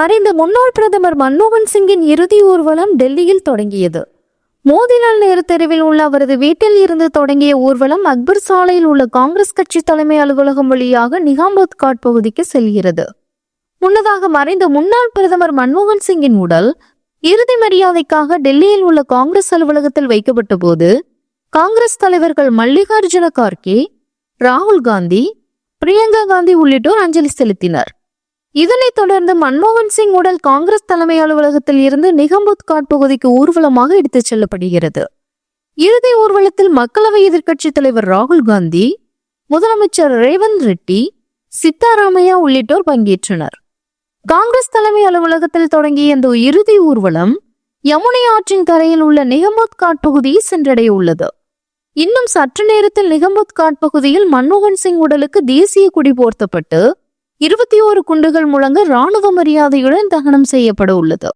மறைந்த முன்னாள் பிரதமர் மன்மோகன் சிங்கின் இறுதி ஊர்வலம் டெல்லியில் தொடங்கியது. மோதிலால் நேரு தெருவில் உள்ள அவரது வீட்டில் இருந்து தொடங்கிய ஊர்வலம் அக்பர் சாலையில் உள்ள காங்கிரஸ் கட்சி தலைமை அலுவலகம் வழியாக நிகாம்பத் காட் பகுதிக்கு செல்கிறது. முன்னதாக மறைந்த முன்னாள் பிரதமர் மன்மோகன் சிங்கின் உடல் இறுதி மரியாதைக்காக டெல்லியில் உள்ள காங்கிரஸ் அலுவலகத்தில் வைக்கப்பட்ட போது காங்கிரஸ் தலைவர்கள் மல்லிகார்ஜுன கார்கே ராகுல் காந்தி பிரியங்கா காந்தி உள்ளிட்டோர் அஞ்சலி செலுத்தினர். இதனைத் தொடர்ந்து மன்மோகன் சிங் உடல் காங்கிரஸ் தலைமை அலுவலகத்தில் இருந்து நிகம்புத் காட் பகுதிக்கு ஊர்வலமாக எடுத்துச் செல்லப்படுகிறது. இறுதி ஊர்வலத்தில் மக்களவை எதிர்க்கட்சித் தலைவர் ராகுல் காந்தி முதலமைச்சர் ரேவந்த் ரெட்டி சித்தாராமையா உள்ளிட்டோர் பங்கேற்றனர். காங்கிரஸ் தலைமை அலுவலகத்தில் தொடங்கிய இந்த இறுதி ஊர்வலம் யமுனை ஆற்றின் கரையில் உள்ள நிகம்புத் காட் பகுதியை சென்றடைய உள்ளது இன்னும் சற்று நேரத்தில் நிகம்புத் காட் பகுதியில் மன்மோகன் சிங் உடலுக்கு தேசிய குடி போர்த்தப்பட்டு இருபத்தி ஓரு குண்டுகள் முழங்க ராணுவ மரியாதையுடன் தகனம் செய்யப்பட உள்ளது.